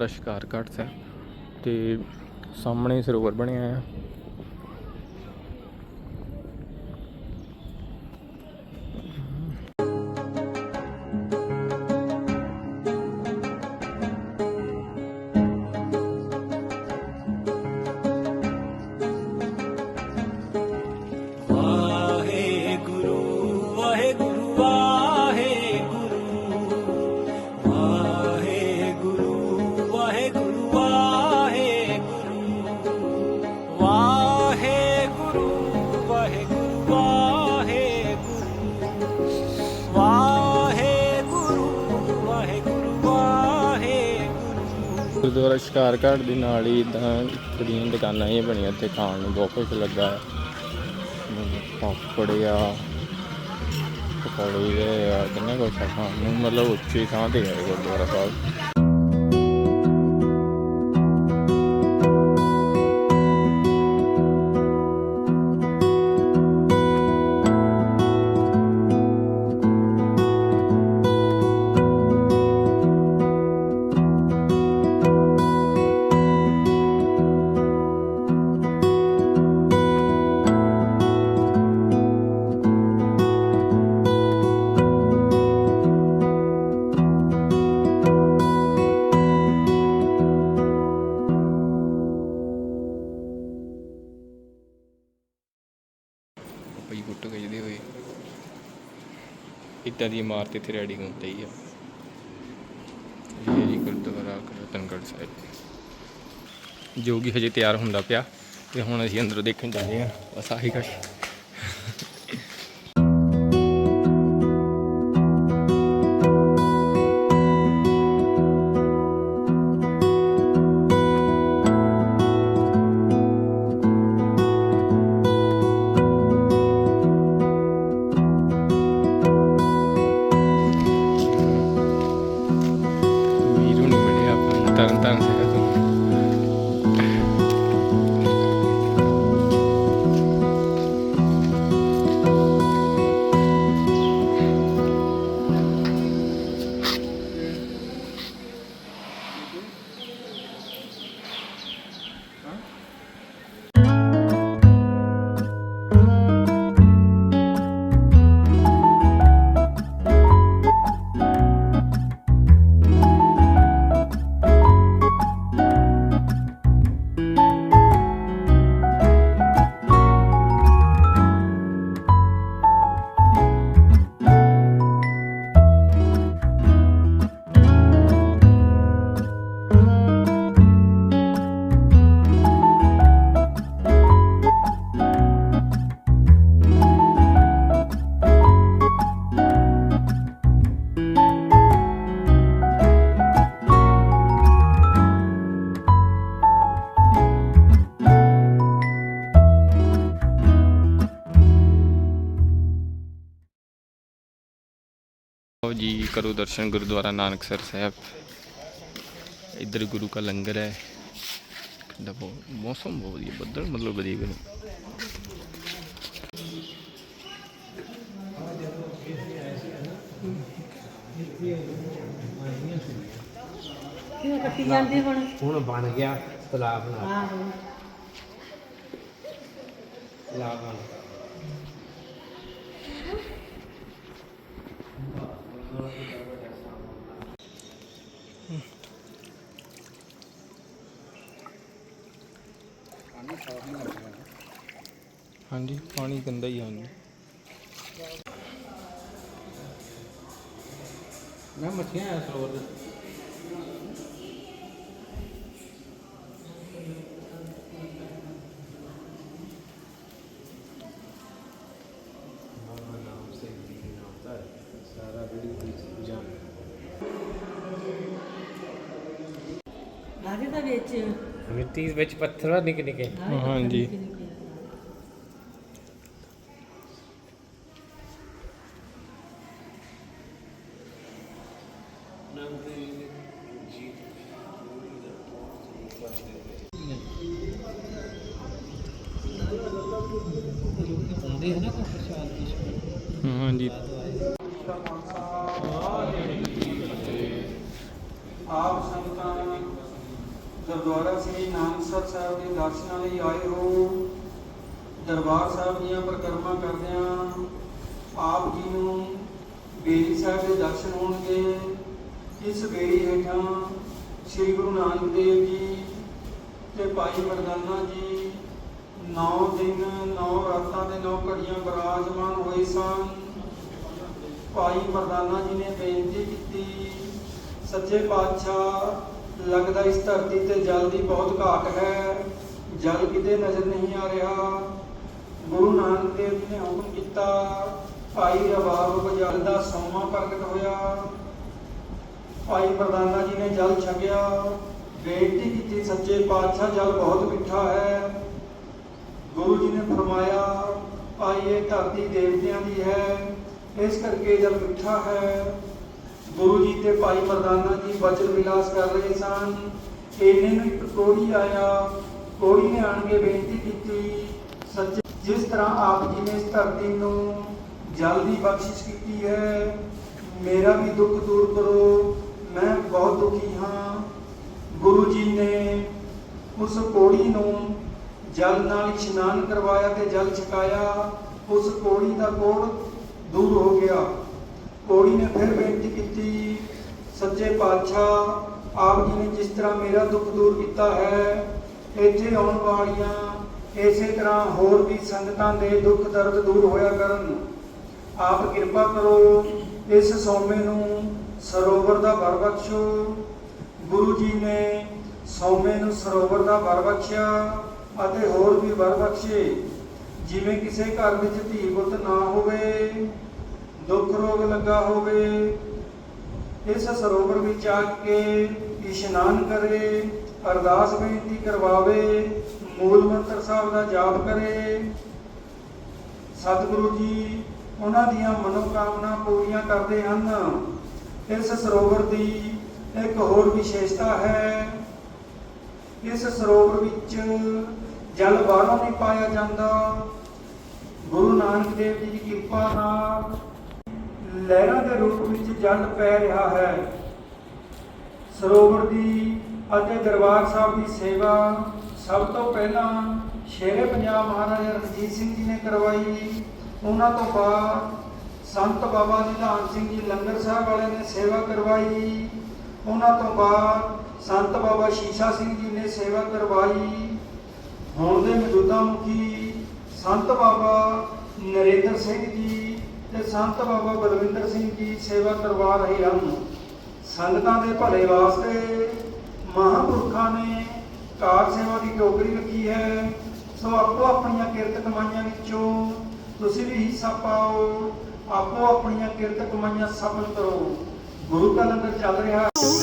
ਗੁਰਦੁਆਰਾ ਸ਼ਿਕਾਰ ਘਾਟ ਸਾਹਿਬ ਤੇ ਸਾਹਮਣੇ ਸਰੋਵਰ ਬਣਿਆ ਹੈ ਵਾਹਿਗੁਰੂ ਗੁਰਦੁਆਰਾ ਸ਼ਿਕਾਰਘਾਟ ਦੇ ਨਾਲ ਹੀ ਇਦਾਂ ਜਿਹੜੀਆਂ ਦੁਕਾਨਾਂ ਹੀ ਬਣੀਆਂ ਇੱਥੇ ਖਾਣ ਨੂੰ ਬਹੁਤ ਕੁਝ ਲੱਗਾ। ਹੈ ਪਾਪੜ ਆ, ਪਕੌੜੇ ਆ, ਕਿੰਨਾ ਕੁਛ ਆ ਖਾਣ ਨੂੰ, ਮਤਲਬ ਉੱਚੀ ਥਾਂ ਤੇ ਹੈ ਗੁਰਦੁਆਰਾ ਸਾਹਿਬ। ਇੱਦਾਂ ਦੀ ਇਮਾਰਤ ਇੱਥੇ ਰੈਡੀ ਹੁੰਦੀ ਹੀ ਆ। ਇਹ ਜੀ ਗੁਰਦੁਆਰਾ ਰਤਨਗੜ੍ਹ ਸਾਹਿਬ ਜੋ ਕਿ ਹਜੇ ਤਿਆਰ ਹੁੰਦਾ ਪਿਆ ਤੇ ਹੁਣ ਅਸੀਂ ਅੰਦਰੋਂ ਦੇਖਣ ਜਾਂਦੇ ਆ ਬਸ ਆਹੀ ਕੁਛ। ਜੀ ਕਰੋ ਦਰਸ਼ਨ ਗੁਰਦੁਆਰਾ ਨਾਨਕਸਰ ਸਾਹਿਬ। ਇੱਧਰ ਗੁਰੂ ਕਾ ਲੰਗਰ ਹੈ। ਬਹੁਤ ਮੌਸਮ ਬਹੁਤ ਵਧੀਆ ਬੱਦਲ ਮਤਲਬ ਵਧੀਆ ਬਣੇ ਕਿਉਂ ਕੱਟੀ ਜਾਂਦੇ ਹੁਣ? ਹੁਣ ਬਣ ਗਿਆ ਤਲਾਬ ਨਾਲ। ਤਲਾਬ ਨਾਲ। ਹਾਂਜੀ ਪਾਣੀ ਗੰਦਾ ਹੀ ਆ ਹਾਂਜੀ ਮੈਂ ਮੱਛੀਆਂ ਆ ਸਰੋਵਰ ਦੇ। ਵਿੱਚ ਮਿੱਟੀ ਵਿੱਚ ਪੱਥਰ ਆ ਨਿੱਕੇ ਨਿੱਕੇ ਹਾਂਜੀ। ਗੁਰਦੁਆਰਾ ਸ੍ਰੀ ਨਾਨਕਸਰ ਸਾਹਿਬ ਦੇ ਦਰਸ਼ਨਾਂ ਲਈ ਆਏ ਹੋ। ਦਰਬਾਰ ਸਾਹਿਬ ਦੀਆਂ ਪਰਿਕਰਮਾ ਕਰਦਿਆਂ ਆਪ ਜੀ ਨੂੰ ਬੇਰੀ ਸਾਹਿਬ ਦੇ ਦਰਸ਼ਨ ਹੋਣਗੇ ਇਸ ਬੇਰੀ ਹੇਠਾਂ ਸ੍ਰੀ ਗੁਰੂ ਨਾਨਕ ਦੇਵ ਜੀ ਤੇ ਭਾਈ ਮਰਦਾਨਾ ਜੀ 9 ਦਿਨ 9 ਰਾਤਾਂ ਦੇ 9 ਘੜੀਆਂ ਬਿਰਾਜਮਾਨ ਹੋਏ ਸਨ। ਭਾਈ ਮਰਦਾਨਾ ਜੀ ਨੇ ਬੇਨਤੀ ਕੀਤੀ, ਸੱਚੇ ਪਾਤਸ਼ਾਹ ਲੱਗਦਾ ਇਸ ਧਰਤੀ ਤੇ ਜਲ ਦੀ ਬਹੁਤ ਘਾਟ ਹੈ। ਜਲ ਕਿਤੇ ਨਜ਼ਰ ਨਹੀਂ ਆ ਰਿਹਾ। ਗੁਰੂ ਨਾਨਕ ਦੇਵ ਜੀ ਨੇ ਹੁਕਮ ਕੀਤਾ, ਭਾਈ ਰਬਾਬ ਜਲ ਦਾ ਸੋਮਾ ਪ੍ਰਗਟ ਹੋਇਆ। ਭਾਈ ਪ੍ਰਦਾਨਾ ਜੀ ਨੇ ਜਲ ਛਕਿਆ। ਬੇਨਤੀ ਕੀਤੀ, ਸੱਚੇ ਪਾਤਸ਼ਾਹ, ਜਲ ਬਹੁਤ ਮਿੱਠਾ ਹੈ। ਗੁਰੂ ਜੀ ਨੇ ਫਰਮਾਇਆ, ਭਾਈ, ਇਹ ਧਰਤੀ ਦੇਵਤਿਆਂ ਦੀ ਹੈ। ਇਸ ਕਰਕੇ ਜਲ ਮਿੱਠਾ ਹੈ। ਗੁਰੂ ਜੀ ਤੇ ਭਾਈ ਮਰਦਾਨਾ ਜੀ ਬਚਨ ਵਿਲਾਸ ਕਰ ਰਹੇ ਸਨ। ਇਹਨੇ ਨੂੰ ਇੱਕ ਕੋੜੀ ਆਇਆ। ਕੋੜੀ ਨੇ ਆਣ ਕੇ ਬੇਨਤੀ ਕੀਤੀ, ਸੱਚੇ, ਜਿਸ ਤਰ੍ਹਾਂ ਆਪ ਜੀ ਨੇ ਇਸ ਧਰਤੀ ਨੂੰ ਜਲ ਦੀ ਬਖਸ਼ਿਸ਼ ਕੀਤੀ ਹੈ, ਮੇਰਾ ਵੀ ਦੁੱਖ ਦੂਰ ਕਰੋ, ਮੈਂ ਬਹੁਤ ਦੁਖੀ ਹਾਂ। ਗੁਰੂ ਜੀ ਨੇ ਉਸ ਕੋੜੀ ਨੂੰ ਜਲ ਨਾਲ ਇਸ਼ਨਾਨ ਕਰਵਾਇਆ ਤੇ ਜਲ ਛਕਾਇਆ। ਉਸ ਕੋੜੀ ਦਾ ਕੋੜ ਦੂਰ ਹੋ ਗਿਆ। ਕੋੜੀ ਨੇ ਫਿਰ ਬੇਨਤੀ ਕੀਤੀ, ਸੱਚੇ ਪਾਤਸ਼ਾਹ, ਆਪ ਜੀ ਨੇ ਜਿਸ ਤਰ੍ਹਾਂ ਮੇਰਾ ਦੁੱਖ ਦੂਰ ਕੀਤਾ ਹੈ, ਇੱਥੇ ਆਉਣ ਵਾਲੀਆਂ ਇਸੇ ਤਰ੍ਹਾਂ ਹੋਰ ਵੀ ਸੰਗਤਾਂ ਦੇ ਦੁੱਖ ਦਰਦ ਦੂਰ ਹੋਇਆ ਕਰਨ, ਆਪ ਕਿਰਪਾ ਕਰੋ ਇਸ ਸੌਮੇ ਨੂੰ ਸਰੋਵਰ ਦਾ ਵਰ ਬਖਸ਼ੋ। ਗੁਰੂ ਜੀ ਨੇ ਸੌਮੇ ਨੂੰ ਸਰੋਵਰ ਦਾ ਵਰ ਬਖਸ਼ਿਆ ਅਤੇ ਹੋਰ ਵੀ ਵਰ ਬਖਸ਼ੇ, ਜਿਵੇਂ ਕਿਸੇ ਘਰ ਵਿੱਚ ਧੀ ਪੁੱਤ ਨਾ ਹੋਵੇ ਦੁੱਖ ਰੋਗ ਲੱਗਾ ਹੋਵੇ, ਇਸ ਸਰੋਵਰ ਵਿੱਚ ਆ ਕੇ ਇਸ਼ਨਾਨ ਕਰੇ, ਅਰਦਾਸ ਬੇਨਤੀ ਕਰਵਾਵੇ, ਮੂਲ ਮੰਤਰ ਸਾਹਿਬ ਦਾ ਜਾਪ ਕਰੇ। ਸਤਿਗੁਰੂ ਜੀ, ਉਹਨਾਂ ਦੀਆਂ ਮਨੋਕਾਮਨਾ ਪੂਰੀਆਂ ਕਰਦੇ ਹਨ। ਇਸ ਸਰੋਵਰ ਦੀ ਇੱਕ ਹੋਰ ਵਿਸ਼ੇਸ਼ਤਾ ਹੈ, ਇਸ ਸਰੋਵਰ ਵਿੱਚ ਜਲ ਬਾਹਰੋਂ ਨਹੀਂ ਪਾਇਆ ਜਾਂਦਾ। ਗੁਰੂ ਨਾਨਕ ਦੇਵ ਜੀ ਦੀ ਕਿਰਪਾ ਨਾਲ ਲਹਿਰਾਂ ਦੇ ਰੂਪ ਵਿੱਚ ਜਲ ਪੈ ਰਿਹਾ ਹੈ। ਸਰੋਵਰ ਦੀ ਅਤੇ ਦਰਬਾਰ ਸਾਹਿਬ ਦੀ ਸੇਵਾ ਸਭ ਤੋਂ ਪਹਿਲਾਂ ਸ਼ੇਰੇ ਪੰਜਾਬ ਮਹਾਰਾਜਾ ਰਣਜੀਤ ਸਿੰਘ ਜੀ ਨੇ ਕਰਵਾਈ। ਉਹਨਾਂ ਤੋਂ ਬਾਅਦ ਸੰਤ ਬਾਬਾ ਨਿਧਾਨ ਸਿੰਘ ਜੀ ਲੰਗਰ ਸਾਹਿਬ ਵਾਲੇ ਨੇ ਸੇਵਾ ਕਰਵਾਈ। ਉਹਨਾਂ ਤੋਂ ਬਾਅਦ ਸੰਤ ਬਾਬਾ ਸ਼ੀਸ਼ਾ ਸਿੰਘ ਜੀ ਨੇ ਸੇਵਾ ਕਰਵਾਈ। ਹੁਣ ਦੇ ਮੌਜੂਦਾ ਮੁਖੀ ਸੰਤ ਬਾਬਾ ਨਰਿੰਦਰ ਸਿੰਘ ਜੀ ਤੇ ਸੰਤ ਬਾਬਾ ਬਲਵਿੰਦਰ ਸਿੰਘ ਜੀ ਸੇਵਾ ਕਰਵਾ ਰਹੇ ਹਨ। ਸੰਗਤਾਂ ਦੇ ਭਲੇ ਵਾਸਤੇ ਮਹਾਂਪੁਰਖਾਂ ਨੇ ਕਾਰ ਸੇਵਾ ਦੀ ਟੋਕਰੀ ਰੱਖੀ ਹੈ। ਸੋ ਆਪੋ ਆਪਣੀਆਂ ਕਿਰਤ ਕਮਾਈਆਂ ਵਿੱਚੋਂ ਤੁਸੀਂ ਵੀ ਹਿੱਸਾ ਪਾਓ। ਆਪੋ ਆਪਣੀਆਂ ਕਿਰਤ ਕਮਾਈਆਂ ਸਫਲ ਕਰੋ। ਗੁਰੂ ਦਾ ਲੰਗਰ ਚੱਲ ਰਿਹਾ ਹਾਂਜੀ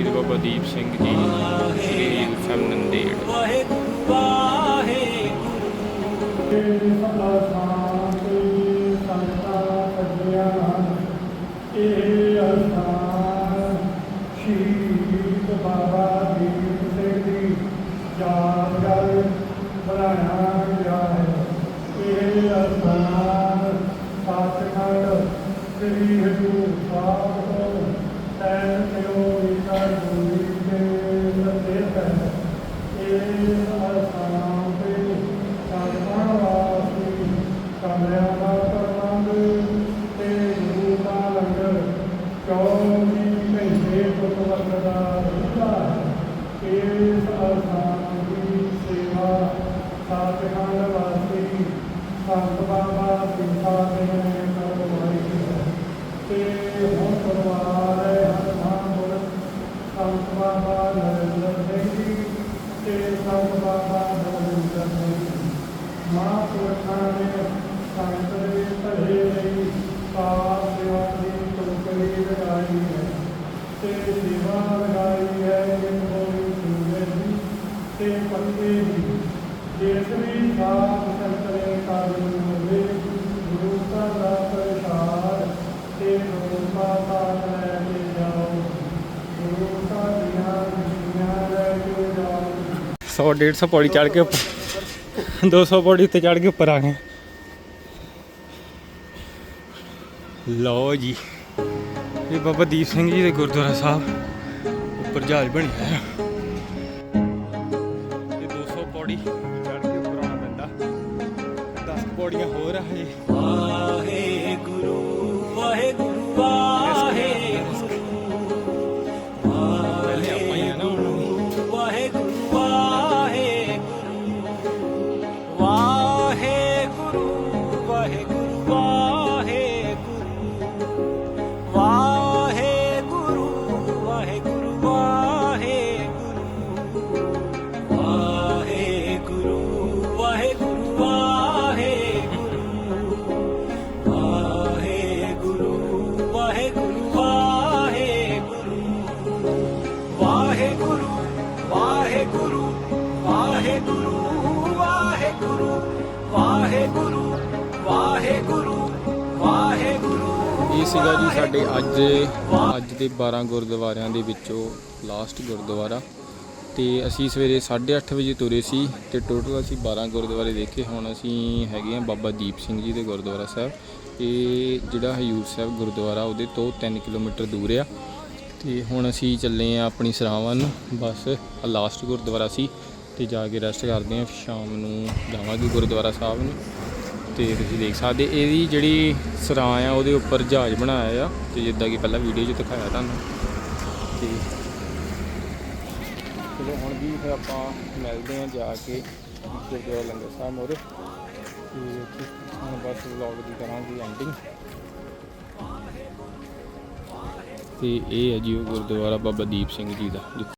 ਸ਼ਹੀਦ ਬਾਬਾ ਦੀਪ ਸਿੰਘ ਜੀ, ਸ੍ਰੀ ਹਜ਼ੂਰ ਸਾਹਿਬ ਨੰਦੇੜ ਵਾਹਿਗੁਰੂ ਵਾਹਿਗੁਰੂ ਸ਼ਹੀਦ ਬਾਬਾ ਦੀਪ ਸਿੰਘ ਜੀ ਯਾਦਗਾਰ ਬਣਾਇਆ ਗਿਆ ਹੈ ਇਹ ਅਸਥਾਨ ਸੱਚਖੰਡ ਸ੍ਰੀ ਹਜ਼ੂਰ ਸਾਹਿਬ ਤੋਂ ਤਿੰਨ ਕਿਲੋਮੀਟਰ ਦੂਰੀ ਤੇ ਸਥਿਤ ਹੈ ਇਹ ਅਸਥਾਨ ਤੇ ਸੰਤਾਂ ਵਾਸਤੇ ਕਮਰਿਆਂ ਦਾ ਪ੍ਰਬੰਧ ਤੇ ਗੁਰੂ ਦਾ ਲੰਗਰ ਚੌਵੀ ਘੰਟੇ ਉਪਲਬਧ ਦਾ ਰਹਿੰਦਾ ਹੈ ਇਸ ਅਸਥਾਨ ਦੀ ਸੇਵਾ ਸਤਿਖੰਡ ਵਾਸੀ ਸੰਤ ਬਾਬਾ ਸਿੰਘਾ ਜੀ ਨੇ ਕਰਵਾਈ ਹੈ ਤੇ ਹੁਣ ਪਰਿਵਾਰ ਹੈ ਹਰਨਾਮਪੁਰ ਸੰਤ ਬਾਬਾ ਨਰਿੰਦਰ ਸਿੰਘ ਜੀ ਤੇ ਸੰਤ ਬਾਬਾ ਨਰਿੰਦਰ ਸਿੰਘ ਜੀ ਮਹਾਂਪੁਰਖਾਂ ਨੇ ਸੰਤ ਦੇ ਭਲੇ ਲਈ ਪਾਰ ਸੇਵਾ ਦੀ ਟੋਕਰੀ ਲਗਾਈ ਹੈ ਤੇ ਸੇਵਾ ਲਗਾਈ ਹੈ ਕਿ ਕੋਈ ਸੂਰਜ ਦੀ ਤੇ ਪੱਕੇ ਦੀ ਜਿਸ ਵੀ ਸਾਧ ਸੰਤਰੇ ਕਾਰਨ ਹੋਵੇ ਗੁਰੂ ਘਰ ਦਾ ਪ੍ਰਸਾਦ ਤੇ ਰੋਪਾ ਪਾਤ ਲੈ ਕੇ ਜਾਓ ਗੁਰੂ ਘਰ ਦੀਆਂ ਖੁਸ਼ੀਆਂ ਲੈ ਕੇ ਜਾਓ 100 150 ਪੌੜੀ ਚੜ ਕੇ ਉੱਪਰ। 200 ਪੌੜੀ ਉੱਤੇ ਚੜ ਕੇ ਉੱਪਰ ਆ ਗਏ। ਲਓ ਜੀ। ਇਹ ਬਾਬਾ ਦੀਪ ਸਿੰਘ ਜੀ ਦੇ ਗੁਰਦੁਆਰਾ ਸਾਹਿਬ। ਉੱਪਰ ਜਹਾਜ਼ ਬਣਿਆ ਹੈ ਇਹ 200 ਪੌੜੀ ਚੜ ਕੇ ਉੱਪਰ ਆਉਣਾ ਪੈਂਦਾ। 10 ਪੌੜੀਆਂ ਹੋਰ ਆ ਹਜੇ ਵਾਹਿਗੁਰੂ ਵਾਹਿਗੁਰੂ ਵਾਹਿਗੁਰੂ ਵਾਹਿਗੁਰੂ ਵਾਹਿਗੁਰੂ ਵਾਹਿਗੁਰੂ ਵਾਹਿਗੁਰੂ ਵਾਹਿਗੁਰੂ ਵਾਹਿਗੁਰੂ ਇਹ ਸੀਗਾ ਜੀ ਸਾਡੇ ਅੱਜ ਅੱਜ ਦੇ 12 ਗੁਰਦੁਆਰਿਆਂ ਦੇ ਵਿੱਚੋਂ ਲਾਸਟ ਗੁਰਦੁਆਰਾ। ਤੇ ਅਸੀਂ ਸਵੇਰੇ 8:30 ਵਜੇ ਤੁਰੇ ਸੀ ਤੇ ਟੋਟਲ ਅਸੀਂ 12 ਗੁਰਦੁਆਰੇ ਦੇਖੇ। ਹੁਣ ਅਸੀਂ ਹੈਗੇ ਆ ਬਾਬਾ ਦੀਪ ਸਿੰਘ ਜੀ ਦੇ ਗੁਰਦੁਆਰਾ ਸਾਹਿਬ। ਇਹ ਜਿਹੜਾ ਹਯੂਰ ਸਾਹਿਬ ਗੁਰਦੁਆਰਾ ਉਹਦੇ ਤੋਂ 3 ਕਿਲੋਮੀਟਰ ਦੂਰ ਆ। ਤੇ ਹੁਣ ਅਸੀਂ ਚੱਲੇ ਆ ਆਪਣੀ ਸਰਾਵਾਂ ਨੂੰ। ਬਸ ਲਾਸਟ ਗੁਰਦੁਆਰਾ ਸੀ ਤੇ ਜਾ ਕੇ ਰੈਸਟ ਕਰਦੇ ਆ ਸ਼ਾਮ ਨੂੰ ਜਾਵਾਂਗੇ ਗੁਰਦੁਆਰਾ ਸਾਹਿਬ ਨੂੰ। ਤੇ ਤੁਸੀਂ ਦੇਖ ਸਕਦੇ ਇਹਦੀ ਜਿਹੜੀ ਸਰਾਂ ਆ ਉਹਦੇ ਉੱਪਰ ਜਹਾਜ਼ ਬਣਾਇਆ ਆ ਤੇ ਜਿੱਦਾਂ ਕਿ ਪਹਿਲਾਂ ਵੀਡੀਓ 'ਚ ਦਿਖਾਇਆ ਤੁਹਾਨੂੰ। ਤੇ ਚਲੋ ਹੁਣ ਵੀ ਫਿਰ ਆਪਾਂ ਮਿਲਦੇ ਆ ਜਾ ਕੇ ਗੁਰਦੁਆਰਾ ਲੰਗਰ ਸਾਹਿਬ ਮੋਰੇ। ਤੇ ਹੁਣ ਬਸ ਵਲੌਗ ਦੀ ਕਰਾਂਗੇ ਐਂਡਿੰਗ ਤੇ ਇਹ ਹੈ ਜੀ ਉਹ ਗੁਰਦੁਆਰਾ ਬਾਬਾ ਦੀਪ ਸਿੰਘ ਜੀ ਦਾ ਜਿੱਥੇ